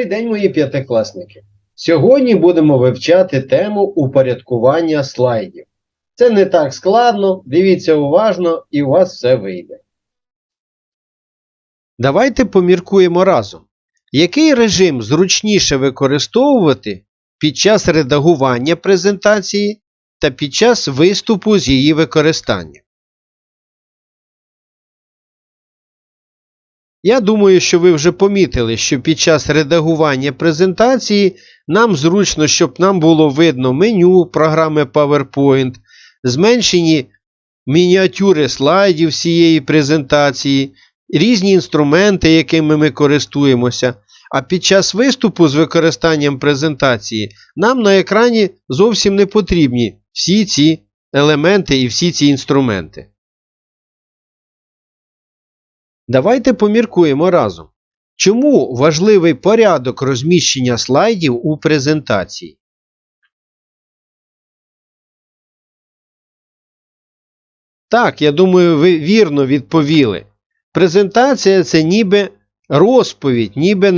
Добрий день, мої п'ятикласники! Сьогодні будемо вивчати тему упорядкування слайдів. Це не так складно, дивіться уважно і у вас все вийде. Давайте поміркуємо разом. Який режим зручніше використовувати під час редагування презентації та під час виступу з її використання? Я думаю, що ви вже помітили, що під час редагування презентації нам зручно, щоб нам було видно меню програми PowerPoint, зменшені мініатюри слайдів всієї презентації, різні інструменти, якими ми користуємося. А під час виступу з використанням презентації нам на екрані зовсім не потрібні всі ці елементи і всі ці інструменти. Давайте поміркуємо разом. Чому важливий порядок розміщення слайдів у презентації? Так, я думаю, ви вірно відповіли. Презентація це ніби розповідь, ніби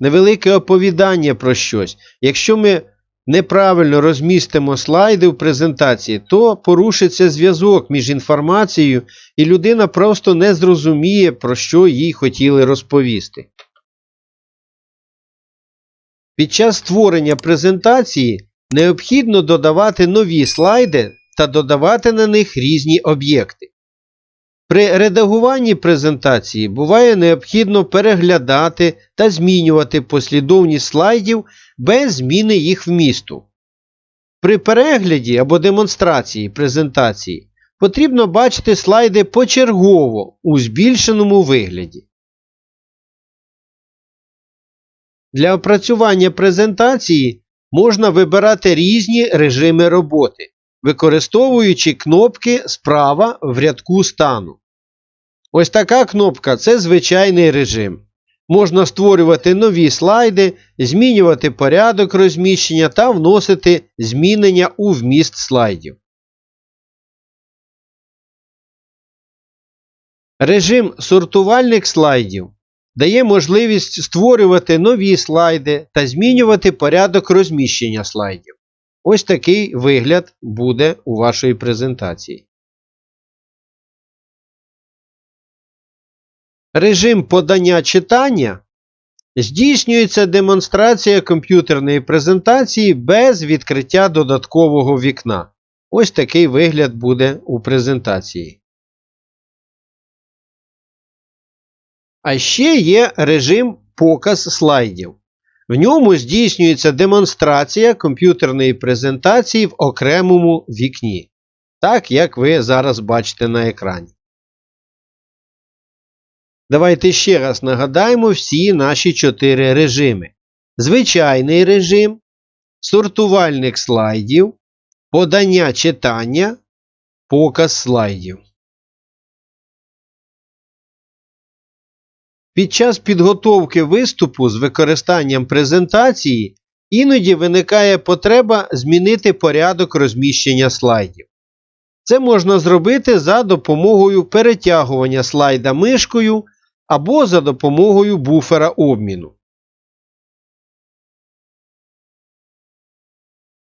невелике оповідання про щось. Якщо ми неправильно розмістимо слайди в презентації, то порушиться зв'язок між інформацією, і людина просто не зрозуміє, про що їй хотіли розповісти. Під час створення презентації необхідно додавати нові слайди та додавати на них різні об'єкти. При редагуванні презентації буває необхідно переглядати та змінювати послідовність слайдів без зміни їх вмісту. При перегляді або демонстрації презентації потрібно бачити слайди почергово у збільшеному вигляді. Для опрацювання презентації можна вибирати різні режими роботи, використовуючи кнопки справа в рядку стану. Ось така кнопка це звичайний режим. Можна створювати нові слайди, змінювати порядок розміщення та вносити змінення у вміст слайдів. Режим сортувальник слайдів дає можливість створювати нові слайди та змінювати порядок розміщення слайдів. Ось такий вигляд буде у вашої презентації. Режим подання читання здійснюється демонстрація комп'ютерної презентації без відкриття додаткового вікна. Ось такий вигляд буде у презентації. А ще є режим показ слайдів. В ньому здійснюється демонстрація комп'ютерної презентації в окремому вікні. Так, як ви зараз бачите на екрані. Давайте ще раз нагадаємо всі наші чотири режими: звичайний режим, сортувальник слайдів, подання читання, показ слайдів. Під час підготовки виступу з використанням презентації іноді виникає потреба змінити порядок розміщення слайдів. Це можна зробити за допомогою перетягування слайда мишкою або за допомогою буфера обміну.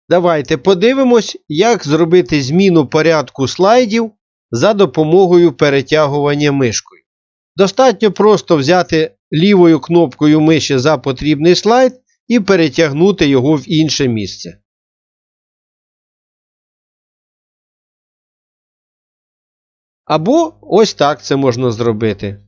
Давайте подивимось, як зробити зміну порядку слайдів за допомогою перетягування мишкою. Достатньо просто взяти лівою кнопкою миші за потрібний слайд і перетягнути його в інше місце. Або ось так це можна зробити.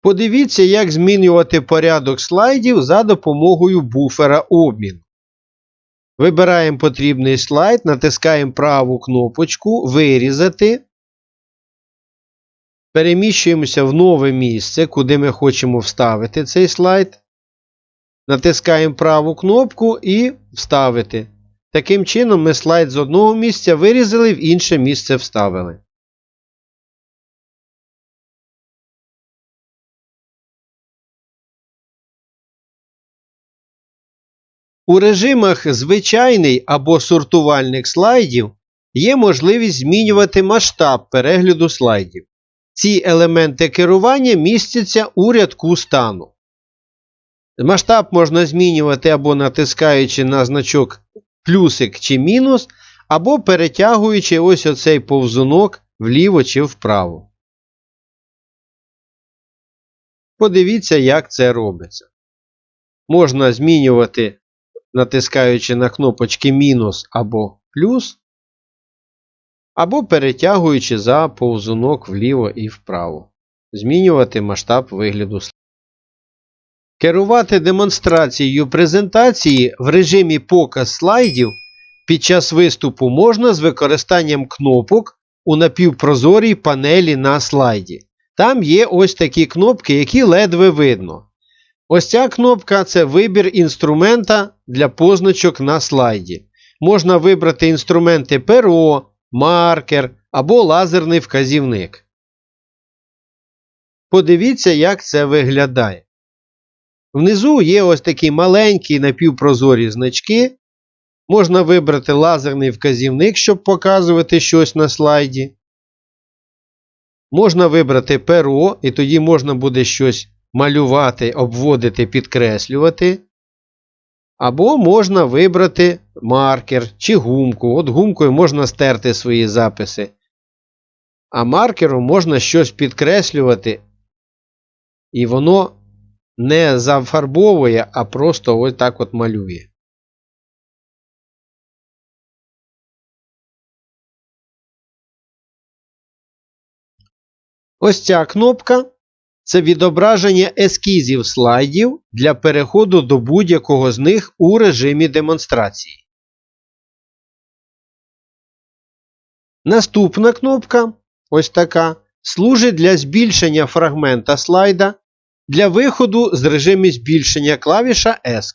Подивіться, як змінювати порядок слайдів за допомогою буфера обміну. Вибираємо потрібний слайд, натискаємо праву кнопочку Вирізати. Переміщуємося в нове місце, куди ми хочемо вставити цей слайд. Натискаємо праву кнопку і Вставити. Таким чином, ми слайд з одного місця вирізали, в інше місце вставили. У режимах звичайний або сортувальник слайдів є можливість змінювати масштаб перегляду слайдів. Ці елементи керування містяться у рядку стану. Масштаб можна змінювати або натискаючи на значок плюсик чи мінус, або перетягуючи ось оцей повзунок вліво чи вправо. Подивіться, як це робиться. Можна змінювати, натискаючи на кнопочки мінус або плюс, або перетягуючи за повзунок вліво і вправо. Змінювати масштаб вигляду слайду. Керувати демонстрацією презентації в режимі показ слайдів під час виступу можна з використанням кнопок у напівпрозорій панелі на слайді. Там є ось такі кнопки, які ледве видно. Ось ця кнопка це вибір інструмента для позначок на слайді. Можна вибрати інструменти перо, маркер або лазерний вказівник. Подивіться, як це виглядає. Внизу є ось такі маленькі напівпрозорі значки. Можна вибрати лазерний вказівник, щоб показувати щось на слайді. Можна вибрати перо, і тоді можна буде щось малювати, обводити, підкреслювати. Або можна вибрати маркер чи гумку. От гумкою можна стерти свої записи. А маркером можна щось підкреслювати. І воно не зафарбовує, а просто ось так от малює. Ось ця кнопка це відображення ескізів слайдів для переходу до будь-якого з них у режимі демонстрації. Наступна кнопка ось така служить для збільшення фрагмента слайда для виходу з режиму збільшення клавіша ESC.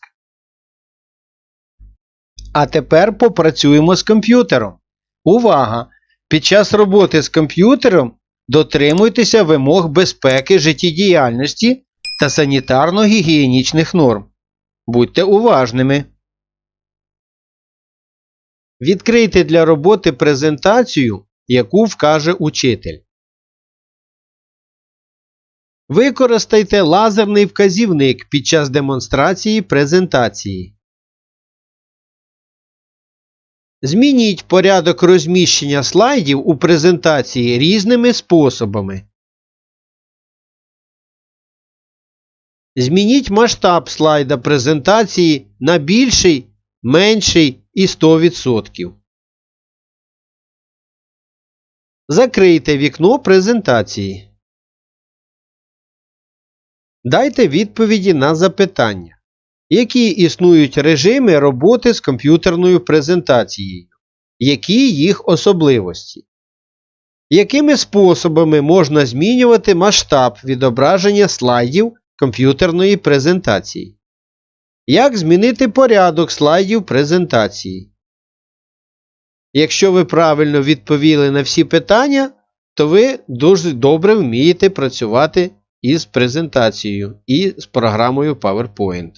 А тепер попрацюємо з комп'ютером. Увага! Під час роботи з комп'ютером дотримуйтеся вимог безпеки життєдіяльності та санітарно-гігієнічних норм. Будьте уважними. Відкрийте для роботи презентацію, яку вкаже учитель. Використайте лазерний вказівник під час демонстрації презентації. Змініть порядок розміщення слайдів у презентації різними способами. Змініть масштаб слайда презентації на більший, менший і 100%. Закрийте вікно презентації. Дайте відповіді на запитання. Які існують режими роботи з комп'ютерною презентацією? Які їх особливості? Якими способами можна змінювати масштаб відображення слайдів комп'ютерної презентації? Як змінити порядок слайдів презентації? Якщо ви правильно відповіли на всі питання, то ви дуже добре вмієте працювати із презентацією і з програмою PowerPoint.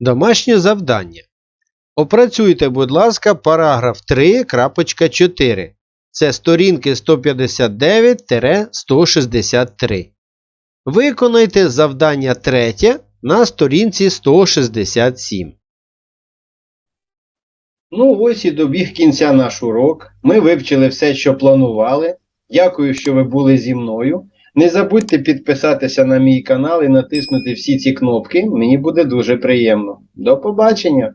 Домашнє завдання. Опрацюйте, будь ласка, параграф 3.4. Це сторінки 159-163. Виконайте завдання третє на сторінці 167. Ну, ось і добіг кінця наш урок. Ми вивчили все, що планували. Дякую, що ви були зі мною. Не забудьте підписатися на мій канал і натиснути всі ці кнопки. Мені буде дуже приємно. До побачення!